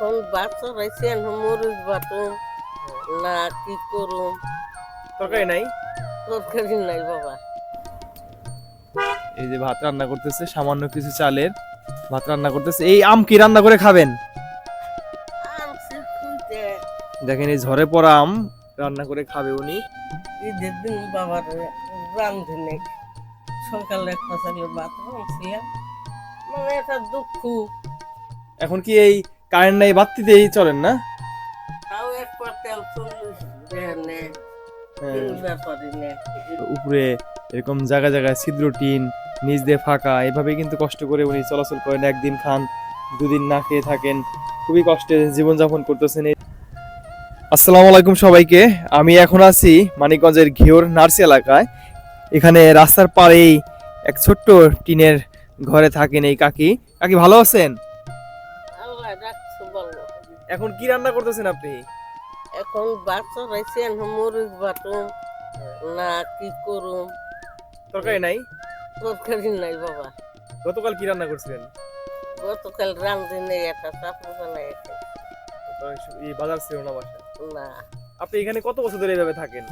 এখন বাচ্চা রাইছে মরিচ বাটুম না কি করুম? তরকারি নাই? তরকারি নাই বাবা। এই যে ভাত রান্না করতেছে সামান্য কিছু চালের ভাত রান্না করতেছে। এই আম কি রান্না করে খাবেন? দেখেন এই ঝরে পড়া আম রান্না করে খাবে উনি। ঈদের দিন বাবার রান্ধি নেই সকালে ফসলে ভাত রাঁধছিলাম মানে এটা দুঃখ। এখন কি এই কারেন্ট নাই বাত্তিতেই চলেন না? হ্যাঁ। উপরে এরকম জায়গা জায়গায় ছিদ্র টিন নিচ দিয়ে ফাঁকা এভাবে কিন্তু কষ্ট করে উনি চলাচল করেন। একদিন খান দুদিন না খেয়ে থাকেন। খুবই কষ্টে জীবনযাপন করতেছেন আসসালামু আলাইকুম সবাইকে। আমি এখন আছি মানিকগঞ্জের ঘিওর নার্সি এলাকায়। এখানে রাস্তার পাড়েই এক ছোট্ট টিনের ঘরে থাকেন এই কাকি। কাকি ভালো আছেন? এখন কি রান্না করতেছেন আপনি? এখন বাচ্চা রাইছে মরিচ বাটুম না কি করুম? তরকারি নাই? তরকারি নাই বাবা। গতকাল কি রান্না করছিলেন? গতকাল রান্ধি নেই একটা চাপড় বানাই এই বাজার ছিল না বাসায়? না। আপনি এখানে কত বছর ধরে এইভাবে থাকেন?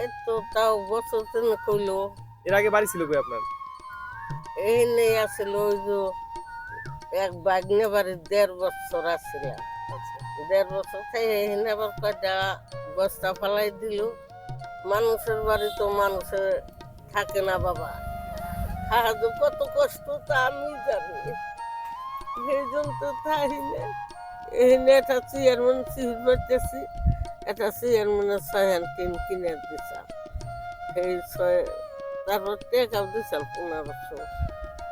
এই তো তাও বছর তিন কইলো এর আগে বাড়ি ছিল কই আপনার? এই নেই আসলে ওই যে এক বাগনে বাড়ি দেড় বছর আসছিলাম দেড় বছর থেকে আবার কয়টা বস্তা ফালাই দিল। মানুষের বাড়ি তো মানুষের থাকে না বাবা। খাওয়া কত কষ্ট তা আমি জানি। সেই জন্য তো থাকি না। এখানে একটা চেয়ারম্যান সিট করতেছি একটা চেয়ারম্যানের ছয় হ্যান্ড টিন কিনে দিতাম সেই ছয় তারপর টেকাও দিতাম পনেরোশো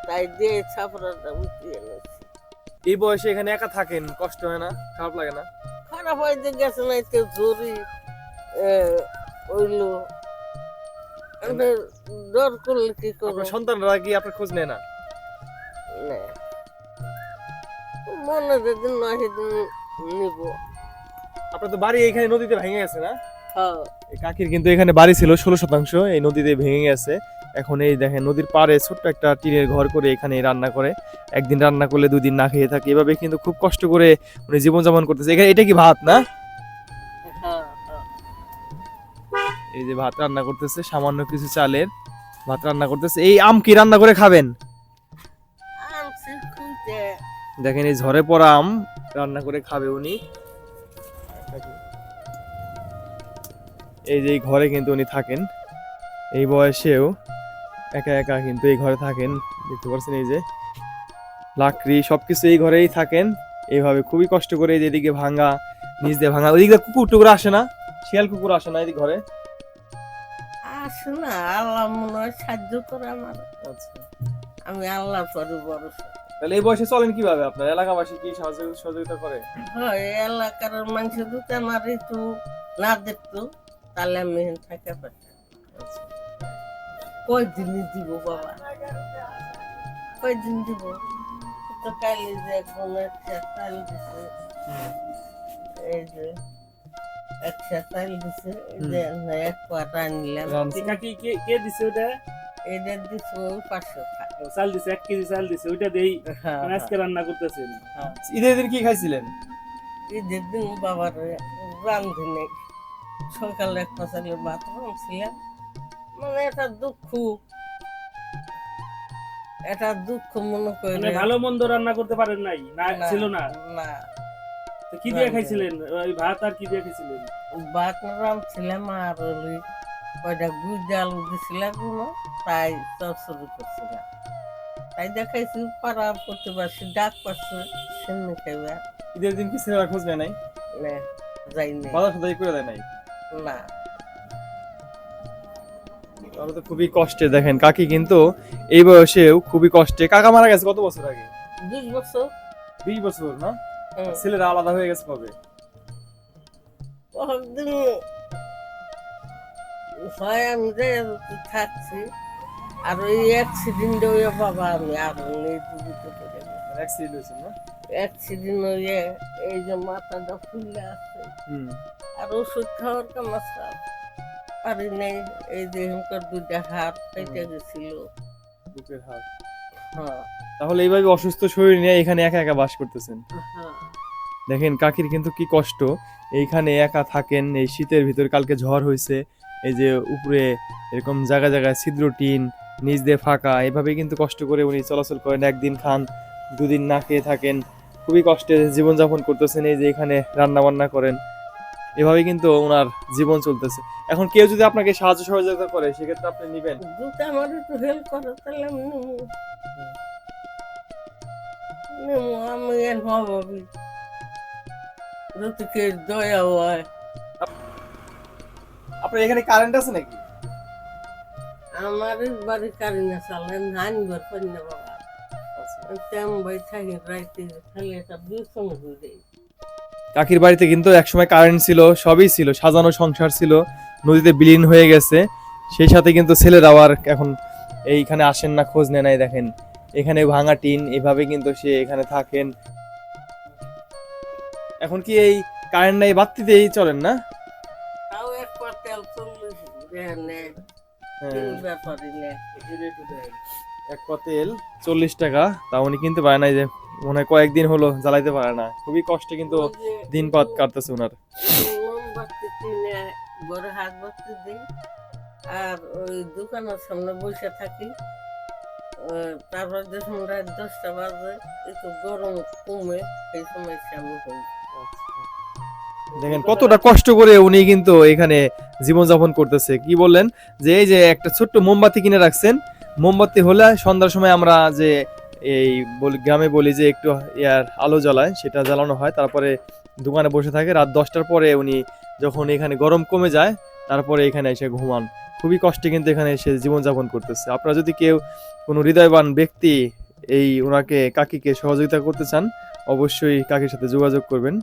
তাই দিয়ে ছাপড়াটা উঠিয়ে নিয়েছি এই বয়সে এখানে একা থাকেন কষ্ট হয় না খারাপ লাগে না? খারাপ হয়ে যে গেছে না ওইলো। ডর করলে কি করব? আপনার সন্তানরা কি আপনার খোঁজ নেয় না? না। মনে যেদিন নয় সেদিন নিব। আপনার তো বাড়ি এখানে নদীতে ভেঙে গেছে না? হ্যাঁ। কাকির কিন্তু এখানে বাড়ি ছিল ষোলো শতাংশ এই নদীতে ভেঙে গেছে। এখন এই দেখেন নদীর পাড়ে ছোট্ট একটা টিনের ঘর করে এখানে রান্না করে। একদিন রান্না করলে দুদিন না খেয়ে থাকে। এভাবে কিন্তু খুব কষ্ট করে উনি জীবনযাপন করতেছে। এখানে এটা কি ভাত না? হ্যাঁ হ্যাঁ। এই যে ভাত রান্না করতেছে সামান্য কিছু চালের ভাত রান্না করতেছে। এই আম কি রান্না করে খাবেন? দেখেন এই ঝরে পড়া আম রান্না করে খাবে উনি। এই যে ঘরে কিন্তু উনি থাকেন। এই বয়সেও একা একা কিন্তু এই ঘরে থাকেন দেখতে পাচ্ছেন এই যে লাকড়ি সবকিছু এই ঘরেই থাকেন। এইভাবে খুবই কষ্ট করে এই যে এদিকে ভাঙা নিচ দিয়ে ভাঙা ওইদিকে কুকুর টুকুর আসে না শিয়াল কুকুর আসে না এদিকে ঘরে। আসে না আল্লাহ মনে হয় সাহায্য করে আমার আচ্ছা আমি আল্লাহ পরে ভরসা। তাহলে এই বয়সে চলেন কীভাবে আপনার? এলাকাবাসী কি সাহায্য সহযোগিতা করে? হয় এলাকার মানুষ যদি আমার একটু না দেখতো তাহলে আমি থাকা পারতাম। আচ্ছা। কয়দিন দিব বাবা? কয়দিন দিব? তো কালি যে একটা চাল দিছে। এই যে একটা চাল দিছে এক কে কে দিছে ওটা? এটা দিছে পাঁচশো চাল দিছে এক কেজি চাল দিছে ওইটা দেই। হ্যাঁ, মানে আজকে রান্না করতেছেন হ্যাঁ। ঈদের দিন কি খাইছিলেন? ঈদের দিন বাবার রান্ধি নেই। সকালে এক পাশালে ভাত রাঁধছিলাম। মানে এটা দুঃখ। এটা দুঃখ মনে করে মানে ভালো মন্দ রান্না করতে পারেন নাই। না ছিল না? না। তো কি দিয়ে খাইছিলেন? ওই ভাত আর কি দিয়ে খাইছিলেন? ভাত রাঁধছিলাম আর ওই কয়টা গুড় ডাল দিছিলাম কোনো তাই চরচরি করছিলাম। তাই দেখাইছি পাড়া প্রতিবাসী ডাক পাচ্ছে সেমনি খাইবা। ঈদের দিন কি ছেলেরা খোঁজ নেয় নাই? না যাইনি বাজার সদাই করে দেয় নাই? না। তাহলে তো খুবই কষ্টে দেখেন কাকি কিন্তু এই বয়সেও খুবই কষ্টে। কাকা মারা গেছে কত বছর আগে? বিশ বছর। বিশ বছর না? ছেলেরা আলাদা হয়ে গেছে কবে? হয় আমি থাকছি আর ওই অ্যাক্সিডেন্ট হয়ে বাবা আমি আর অ্যাক্সিডেন্ট হয়েছে না? অ্যাক্সিডেন্ট হয়ে এই যে মাথাটা ফুলে আছে। আর ওষুধ খাওয়ার কামাশা পারি নেই এই যে এখানকার দুইটা হাত কেটে গেছিল। বুকের হাত। হ্যাঁ। তাহলে এইভাবে অসুস্থ শরীর নিয়ে এখানে একা একা বাস করতেছেন? হ্যাঁ। দেখেন কাকির কিন্তু কি কষ্ট। এইখানে একা থাকেন এই শীতের ভিতর কালকে ঝড় হয়েছে এই যে উপরে এরকম জায়গা জায়গায় ছিদ্র টিন নিচ দিয়ে ফাঁকা এভাবে কিন্তু কষ্ট করে উনি চলাচল করেন। একদিন খান দুদিন না খেয়ে থাকেন। খুবই কষ্টে জীবনযাপন করতেছেন এই যে এখানে রান্না বান্না করেন। এভাবে কিন্তু ওনার জীবন চলতেছে। এখন কেউ যদি আপনাকে সাহায্য সহযোগিতা করে সেক্ষেত্রে আপনি নিবেন। আমার একটু হেল্প করো তাহলে আমি নেব। নেব আমি এর ভাবি যদি কে দয়া হয়। আপনার এখানে কারেন্ট আছে নাকি? আমার বাড়ি কারিনা চালেন ধান ঘর করি না বাবা। তেম ভাই থাকি রাইতে খালি একটা বিছন হয়ে দেয় কাকির বাড়িতে কিন্তু একসময় কারেন্ট ছিল সবই ছিল সাজানো সংসার ছিল নদীতে বিলীন হয়ে গেছে। সেই সাথে কিন্তু ছেলেরা আবার এখন এইখানে আসেন না খোঁজ নেয় নাই দেখেন। এখানে ভাঙা টিন এভাবে কিন্তু সে এখানে থাকেন। এখন কি এই কারেন্ট নাই বাত্তিতেই চলেন না? এক পা তেল চল্লিশ দেয় নে হ্যাঁ, নে এক পা তেল চল্লিশ টাকা তা উনি কিনতে পারে নাই যে। মনে কয়েকদিন হলো জ্বালাইতে পারে না। খুবই কষ্টে কিন্তু দিন পাত কাটতেছে ওনার। হাত দিই আর ওই দোকানের সামনে বসে থাকি তারপর যখন রাত দশটা বাজে একটু গরম কমে সেই সময় হই দেখেন কতটা কষ্ট করে উনি কিন্তু এখানে জীবনযাপন করতেছে। কি বললেন? যে এই যে একটা ছোট্ট মোমবাতি কিনে রাখছেন মোমবাতি হলে সন্ধ্যার সময় আমরা যে এই গ্রামে বলি যে একটু ইয়ার আলো জ্বালায়, সেটা জ্বালানো হয়। তারপরে দোকানে বসে থাকে, রাত দশটার পরে উনি যখন এখানে গরম কমে যায়, তারপরে এখানে এসে ঘুমান। খুবই কষ্টে কিন্তু এখানে এসে জীবনযাপন করতেছে। আপনারা যদি কেউ কোনো হৃদয়বান ব্যক্তি এই ওনাকে কাকিকে সহযোগিতা করতে চান, অবশ্যই কাকির সাথে যোগাযোগ করবেন।